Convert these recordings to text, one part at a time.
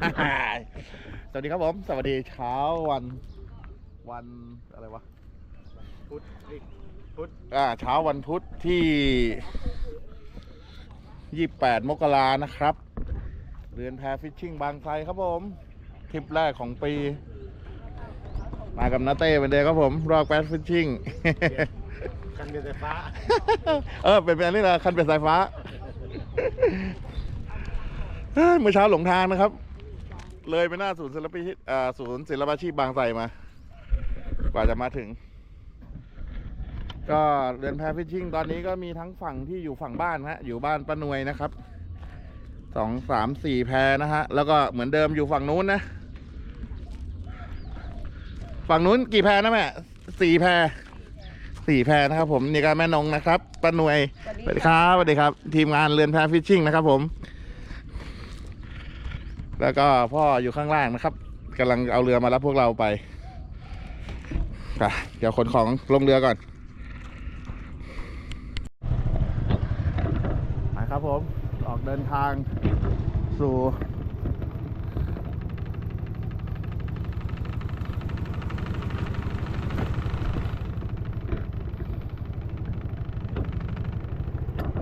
สวัสดีครับผม สวัสดีเช้าวันวันอะไรวะ พุทธเอ้ยพุทธอ่าเช้าวันพุธที่ 28 มกรานะครับ เรือนแพฟิชชิ่งบางไทรครับผมทริปแรกของปี มากับนาเต้เป็นเดิมครับผม รอกแปดฟิชชิ่งกันเดินไฟฟ้า เออ เป็นแบบนี้แหละคันเป็ดสายฟ้าเฮ้ยเมื่อเช้าหลงทางนะครับ เลยไปหน้าศูนย์ศิลปชีพอ่าศูนย์ศิลปาชีพบางไทรมา กว่าจะมาถึง ก็เรือนแพฟิชชิ่งตอนนี้ก็มีทั้งฝั่งที่อยู่ฝั่งบ้านฮะ อยู่บ้านป้านวยนะครับสองสามสี่แพนะฮะ แล้วก็เหมือนเดิมอยู่ฝั่งนู้นนะ ฝั่งนู้นกี่แพนะแม่สี่แพสี่แพนะครับผมนี่ก็แม่นงนะครับป้านวยสวัสดีครับสวัสดีครับ ทีมงานเรือนแพฟิชชิ่งนะครับผม แล้วก็พ่ออยู่ข้างล่างนะครับกำลังเอาเรือมารับพวกเราไปเดี๋ยวขนของลงเรือก่อนไปครับผมออกเดินทางสู่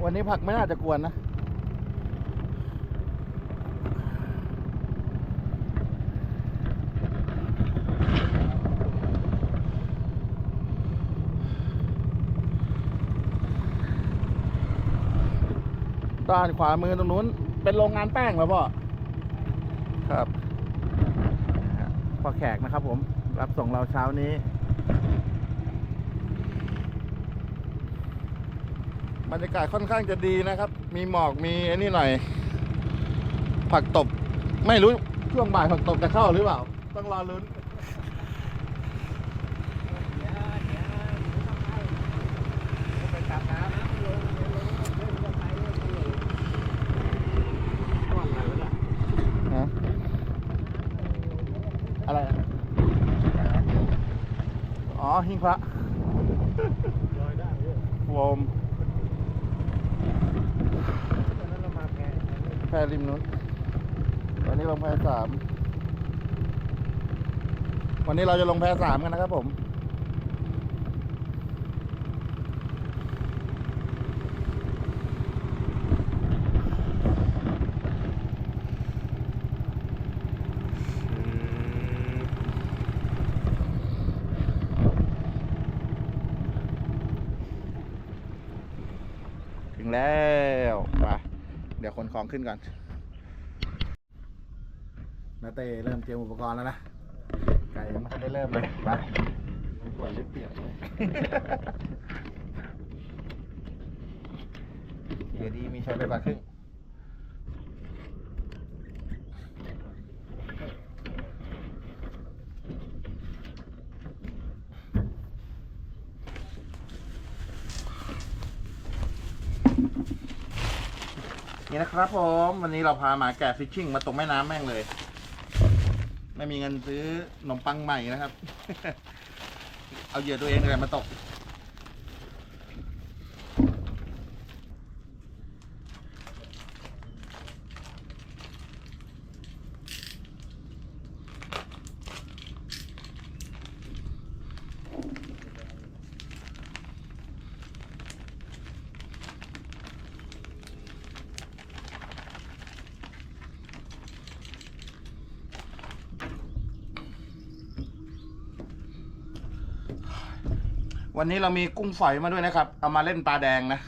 วันนี้ผักไม่น่าจะกวนนะ ด้านขวามือตรงนู้น เป็นโรงงานแป้งเหรอพ่อ ครับพ่อแขกนะครับผม รับส่งเราเช้านี้ บรรยากาศค่อนข้างจะดีนะครับ มีหมอกมีไอ้นี่หน่อย ผักตบ ไม่รู้ช่วงบ่ายผักตบจะเข้าหรือเปล่า ต้องรอลุ้น ไปตัดน้ำลงลงลงลงไปลงไปก่อนไหนวะเนี่ย ฮะอะไรอะอ๋อ หิ้ง พระลอยได้ด้วยโวมตอนนั้นเรามาแพรแพริมนู้นวันนี้ลงแพรสาม วันนี้เราจะลงแพรสามกันนะครับผม ถึงแล้วไปเดี๋ยว ขนของขึ้นก่อนนาเต้เริ่มเตรียมอุปกรณ์แล้วนะ ไก่ยังไม่ทันได้เริ่มเลยไปปวดเปียกเลยเดี๋ยวดีมีใช้ไปกว่าครึ่ง นี่นะครับผมวันนี้เราพาหมาแกะฟิชชิ่งมาตกแม่น้ำแม่งเลย ไม่มีเงินซื้อขนมปังใหม่นะครับ เอาเหยื่อตัวเองเลยมาตก วันนี้เรามีกุ้งฝอยมาด้วยนะครับ เอามาเล่นปลาแดงนะ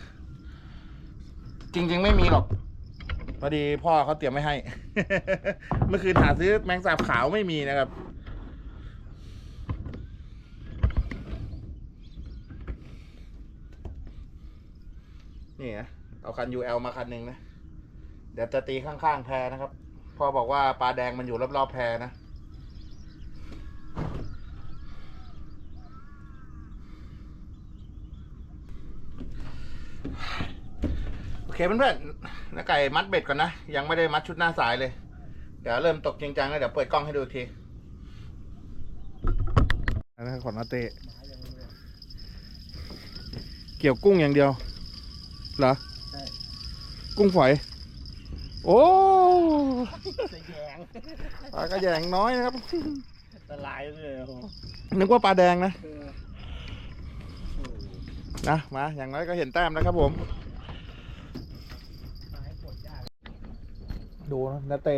จริง ๆ ไม่มีหรอกพอดีพ่อเขาเตรียมไม่ให้ เมื่อคืนหาซื้อแมงสาบขาวไม่มีนะครับ นี่นะเอาคัน UL มาคันหนึ่งนะ เดี๋ยวจะตีข้างๆแพนะครับพ่อบอกว่าปลาแดงมันอยู่รอบๆแพนะ โอ เคเพื่อนๆน้าไก่มัดเบ็ดก่อนนะ ยังไม่ได้มัดชุดหน้าสายเลย เดี๋ยวเริ่มตกจริงจังแล้วเดี๋ยวเปิดกล้องให้ดูอีกทีอันนั้นของนาเต้เกี่ยวกุ้งอย่างเดียว เหรอใช่กุ้งฝอย โอ้จะแย่งปลากระแยงน้อยนะครับตลายเลยโอ้โหนึกว่าปลาแดงนะเออนะ มา อย่างน้อยก็เห็นแต้มแล้วครับผม ตายปวดยาก ดูนะนาเต้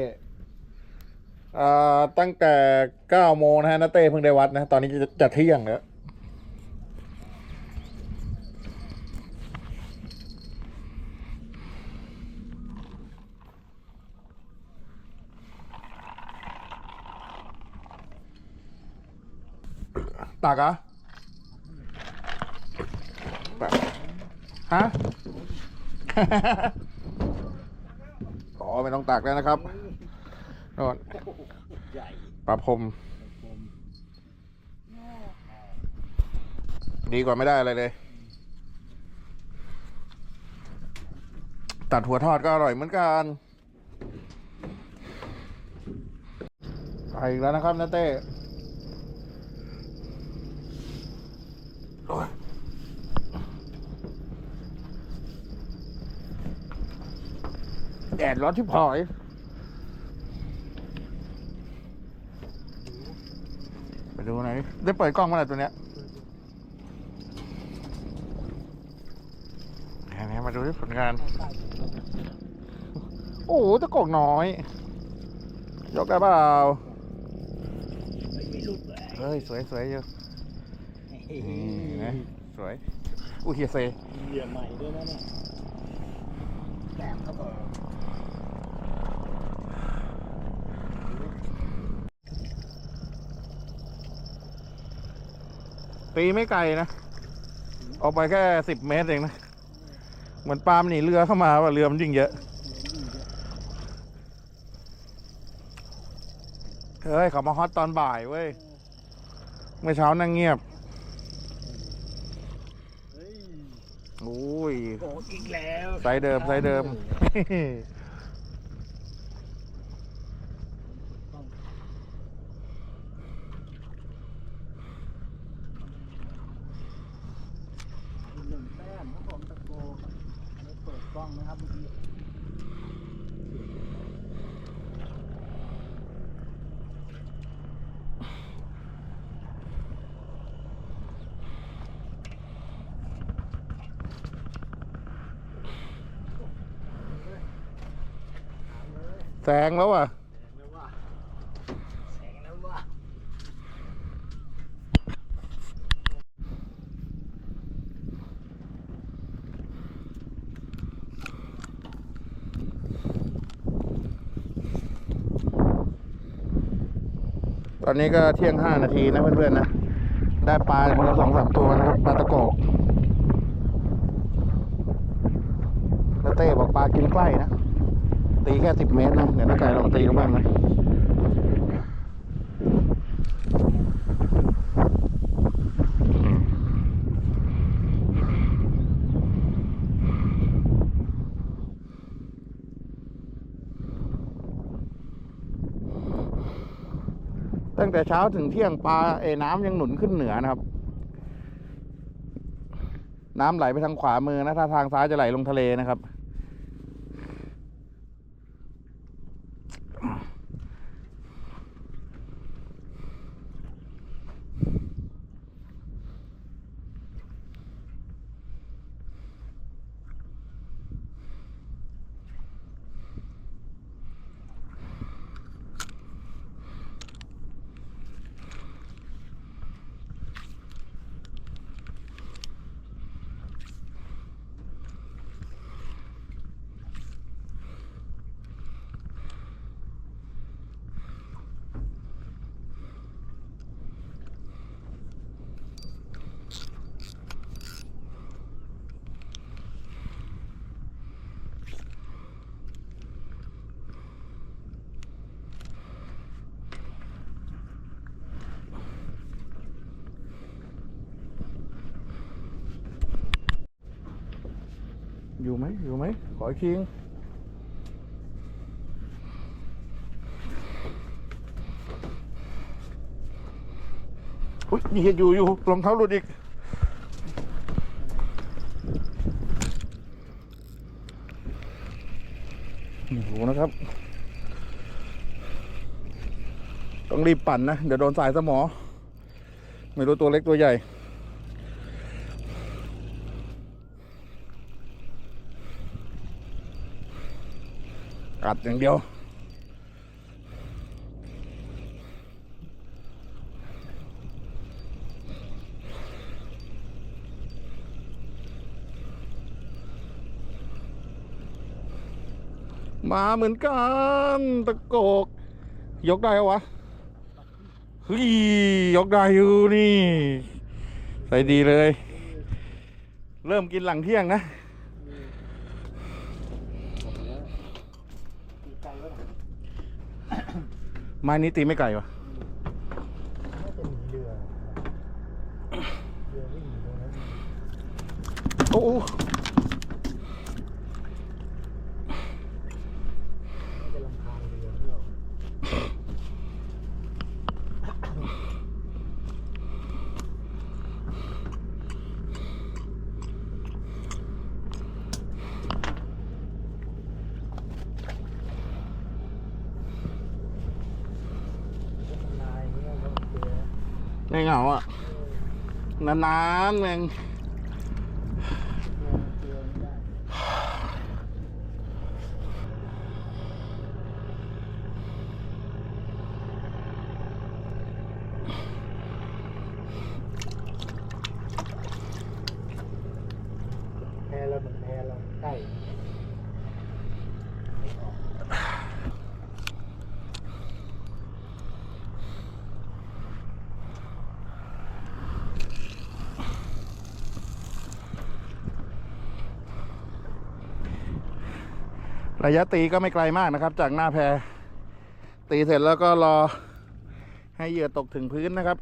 อ่าตั้งแต่เก้าโมงนะฮะนาเต้เพิ่งได้วัดนะ ตอนนี้จะจะเที่ยงแล้วตักอะตักฮะ ไม่ต้องตักแล้วนะครับโน่นใหญ่ปลาพรมดีกว่าไม่ได้อะไรเลย ตัดหัวทอดก็อร่อยเหมือนกันไปอีกแล้วนะครับนาเต้โอ้ย แดดร้อนที่พอยไปดูหน่อยได้เปิดกล้องเมื่อไหร่ตัวเนี้ยไหนๆมาดูที่ผลงาน โอ้โหตะกอกน้อย ยกได้เปล่าเฮ้ย สวยสวยอยู่นี่นะสวยอุ้ยเฮียเซเหยื่อใหม่ด้วยนะเนี่ยแต้มครับผม ตีไม่ไกลนะ ออกไปแค่สิบเมตรเองนะ เหมือนปลาล์มหนีเรือเข้ามาว่าเรือมันยิ่งเยอะ เฮ้ยเขามาฮอตตอนบ่ายเว้ย เมื่อเช้านั่งเงียบเฮ้ยโอ้ยโอ้อีกแล้วไซส์เดิมไซส์เดิม อีกหนึ่งแต้มครับผมตะโกไม่เปิดกล้องนะครับเมื่อกี้ แซงแล้วอะแสงแล้วว่าแสงแล้วว่าตอนนี้ก็เที่ยงห้านาทีนะเพื่อนๆนะ ได้ปลาคนละสองสามตัวนะครับปลาตะโกกแล้วเต้บอกปลากินใกล้นะ ตีแค่สิบเมตรนะเดี๋ยวน้าไก่ลองตีดูบ้างนะตั้งแต่เช้าถึงเที่ยงปลาเอน้ำยังหนุนขึ้นเหนือนะครับ น้ำไหลไปทางขวามือนะถ้าทางซ้ายจะไหลลงทะเลนะครับ อยู่ไหมอยู่ไหมขออีกทีงอุ้ยมีเห็ดอยู่อยู่รองเท้าหลุดอีกอยู่นะครับ ต้องรีบปั่นนะ เดี๋ยวโดนสายสมอ ไม่รู้ตัวเล็กตัวใหญ่ อัดอย่างเดียว มาเหมือนกันตะโกก ยกได้เหรอวะเฮ้ยยกได้อยู่นี่ ใส่ดีเลย เริ่มกินหลังเที่ยงนะ ตีไกลแล้วนะ ไม้นี้ตีไม่ไกลวะน่าจะหนีเรือ เรือวิ่งอยู่ตรงนั้น โอ้โห น่าจะลำพางเรือของเรา ก็มันนายอย่างเงี้ยก็โอเคนะ ไม่เหงาอะนานๆแม่ง เออเรือไม่ได้ แพเราเหมือนแพเราใกล้ ระยะตีก็ไม่ไกลมากนะครับ จากหน้าแพตีเสร็จแล้วก็รอให้เหยื่อตกถึงพื้นนะครับ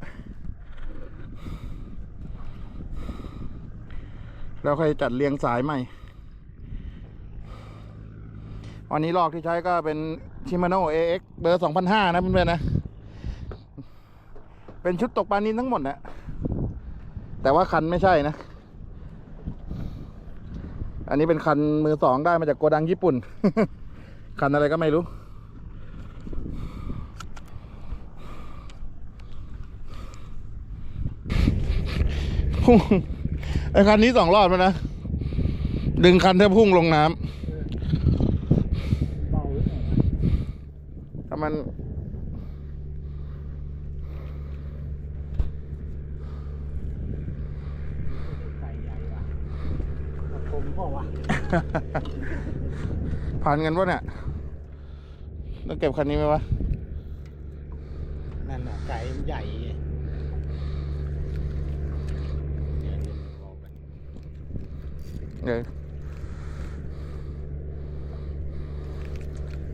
แล้วค่อยจัดเรียงสายใหม่ วันนี้ลอกที่ใช้ก็เป็นชิมาโน่ AX เบอร์ 2005 นะเพื่อนๆนะ เป็นชุดตกปลานินทั้งหมดนะแต่ว่าคันไม่ใช่นะ อันนี้เป็นคันมือสองได้มาจากโกดังญี่ปุ่น คันอะไรก็ไม่รู้ พุ่งไอคันนี้สองรอบแล้วนะ ดึงคันแทบพุ่งลงน้ำ เบาหรือเปล่า ถ้ามัน ไก่ใหญ่ว่ะมาคมเปล่าวะ ผ่านกันปะเนี่ยต้องเก็บคันนี้ไหมวะ นั่นน่ะไก่มันใหญ่ไงเออ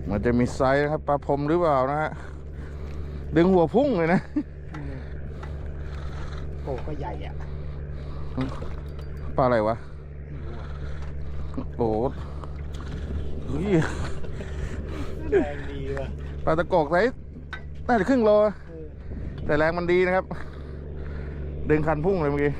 มันจะมีไซส์นะครับปลาพรมหรือเปล่านะฮะ ดึงหัวพุ่งเลยนะอืมโอ้ก็ใหญ่อะปลาอะไรวะ โอ้โหเฮ้ยแรงดีว่ะปลาตะโกกไซส์น่าจะครึ่งโลเออแต่แรงมันดีนะครับ ดึงคันพุ่งเลยเมื่อกี้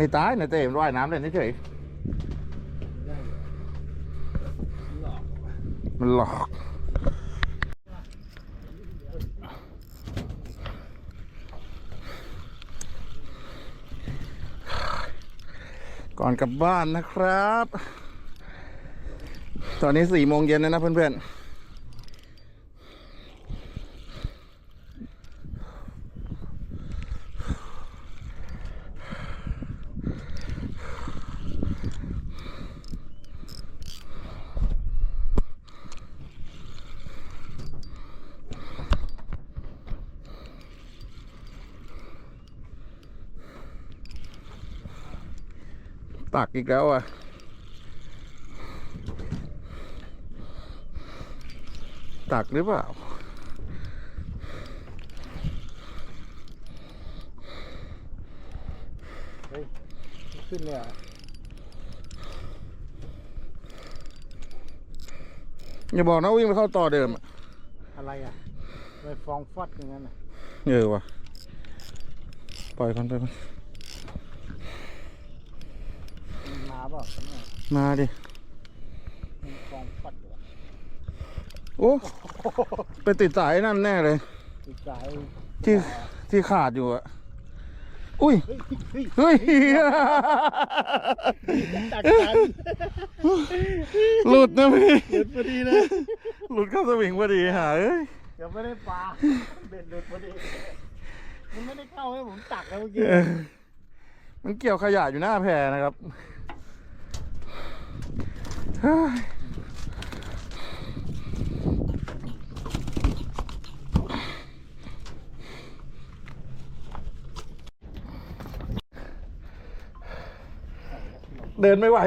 ไม่ตายนะเต้มันว่ายน้ำเล่นเฉยมันหลอก ก่อนกลับบ้านนะครับ ตอนนี้สี่โมงเย็นแล้วนะเพื่อนๆ ปักอีกแล้วอะตักหรือเปล่า เฮ้ย ขึ้นเลยอะอย่าบอกนะวิ่งไปเข้าต่อเดิมอะอะไรอะไปฟองฟัดอย่างนั้นอะ เออว่ะ ปล่อยคนไปคน เปล่าเนี่ยมาดิมันฟองฟอดอยู่อะโอ้ ไปติดสายนั่นแน่เลย ติดใจที่ที่ขาดอยู่อะอุ้ย เฮ้ยเฮ้ยเฮ้ย ตักกันหลุดนะพี่หยุดพอดีเลยหลุดเข้าสวิงพอดีหาเอ้ย เดี๋ยวไม่ได้ปลาเบ็ดหลุดพอดี มันไม่ได้เข้าให้ผมตักแล้วเมื่อกี้เออมันเกี่ยวขยะอยู่หน้าแพนะครับ เฮ้ยเดินไม่ไหว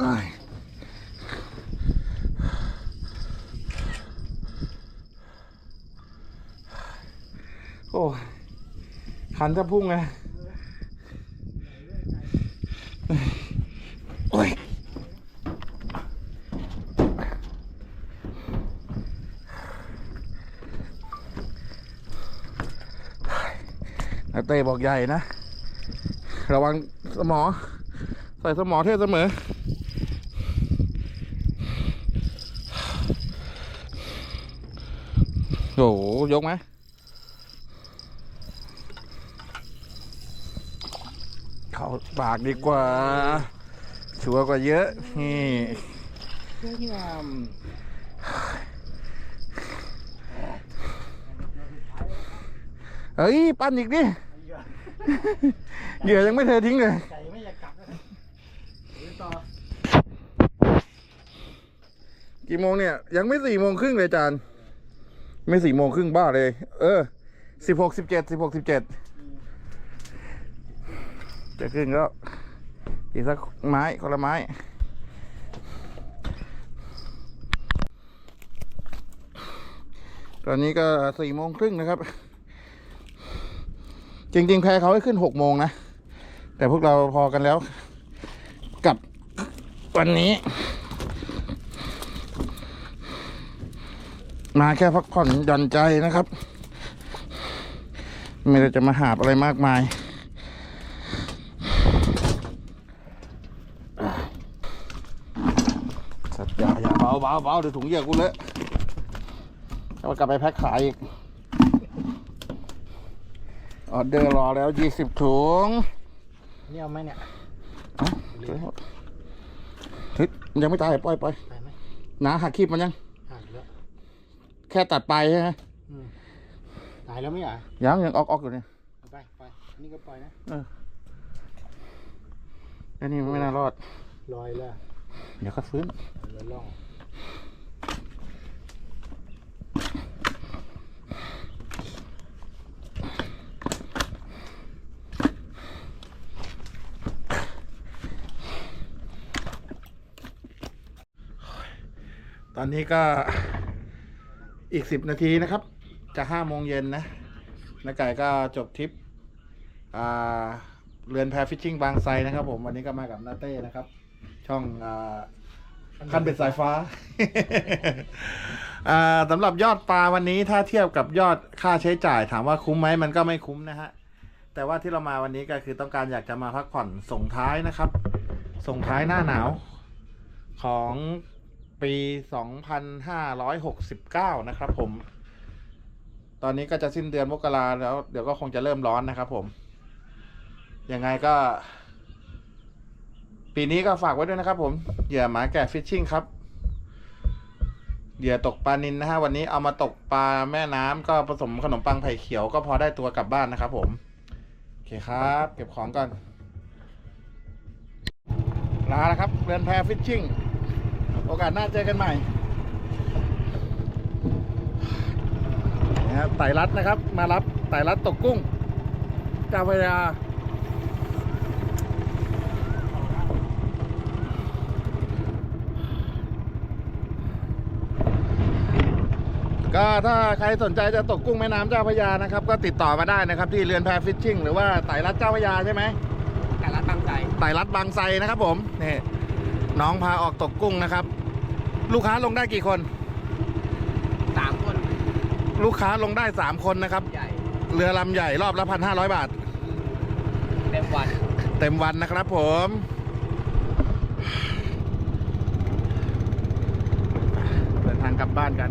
อ้ายโอ้ยขันจะพุ่งไงโอ้ยนา เต้บอกใหญ่นะ ระวังสมอ ใส่สมอเทศเสมอ โอ้โห ยกไหมเขาปากดีกว่า ชัวร์กว่าเยอะ นี่เฮ้ยมเฮ้ยปั้นอีกดิ เหยื่อยังไม่เททิ้งเลยไก่ไม่อยากกลับเลยต่อกี่โมงเนี่ย ยังไม่สี่โมงครึ่งเลยจานไม่สี่โมงครึ่งบ้าเลย เออสิบหกสิบเจ็ดสิบหกสิบเจ็ดจะขึ้นก็อีกสักไม้คนละไม้ตอนนี้ก็สี่โมงครึ่งนะครับ จริง ๆ แพเขาให้ขึ้นหกโมงนะ แต่พวกเราพอกันแล้ว กับวันนี้ มาแค่พักผ่อนหย่อนใจนะครับ ไม่ได้จะมาหาบอะไรมากมายสัตว์อย่าอย่าเบาเบาเบาเดี๋ยวถุงเหยื่อกูเลอะเอากลับไปแพ็คขายอีก ออเดอร์รอแล้วยี่สิบถุงนี่เอาไหมเนี่ยเอ้าเฮ้ยเฮ้ยยังไม่ตายปล่อยปล่อยไปไหมหนาหักคีบมันยังหายแล้วแค่ตัดไปใช่ไหมอืมตายแล้วไม่เหรอยังยังออกออกอยู่เนี่ยเอาไปไปอันนี่ก็ปล่อยนะอันนี้ไม่น่ารอดลอยแล้วเดี๋ยวก็ฟื้นเรือล่อง ตอนนี้ก็อีกสิบนาทีนะครับ จะห้าโมงเย็นนะน้าไก่ก็จบทริปเรือนแพฟิชชิ่งบางไทรนะครับ ผมวันนี้ก็มากับนาเต้นะครับ ช่องอ่าคันเบ็ดสายฟ้าสำหรับยอดปลาวันนี้ถ้าเทียบกับยอดค่าใช้จ่าย ถามว่าคุ้มไหมมันก็ไม่คุ้มนะฮะแต่ว่าที่เรามาวันนี้ก็คือต้องการอยากจะมาพักผ่อนส่งท้ายนะครับ ส่งท้ายหน้าหนาวของ ปี 2569 นะครับผม ตอนนี้ก็จะสิ้นเดือนมกราแล้ว เดี๋ยวก็คงจะเริ่มร้อนนะครับผม ยังไงก็ ปีนี้ก็ฝากไว้ด้วยนะครับผมเหยื่อหมาแก่ฟิชชิ่งครับเหยื่อตกปลานินนะฮะวันนี้เอามาตกปลาแม่น้ำก็ผสมขนมปังไผ่เขียวก็พอได้ตัวกลับบ้านนะครับผม โอเคครับ เก็บของก่อนลาแล้วครับเรือนแพฟิชชิ่ง โอกาสหน้าเจอกันใหม่นะครับไต่รัดนะครับ มารับไต่รัดตกกุ้งจาเวลาก็ถ้าใครสนใจจะตกกุ้งแม่น้ำเจ้าพรยานะครับ ก็ติดต่อมาได้นะครับที่เรือนแพฟิชชิ่งหรือว่าไต่รัดเจ้าพรยาใช่ไหมไต่รัดบางไทรไต่รัดบางไทรนะครับผมนี่น้องพาออกตกกุ้งนะครับ ลูกค้าลงได้กี่คน สามคนลูกค้าลงได้3คนนะครับ ใหญ่เรือลำใหญ่รอบละพันห้าร้อยบาท เต็มวันเต็มวันนะครับผม เดินทางกลับบ้านกัน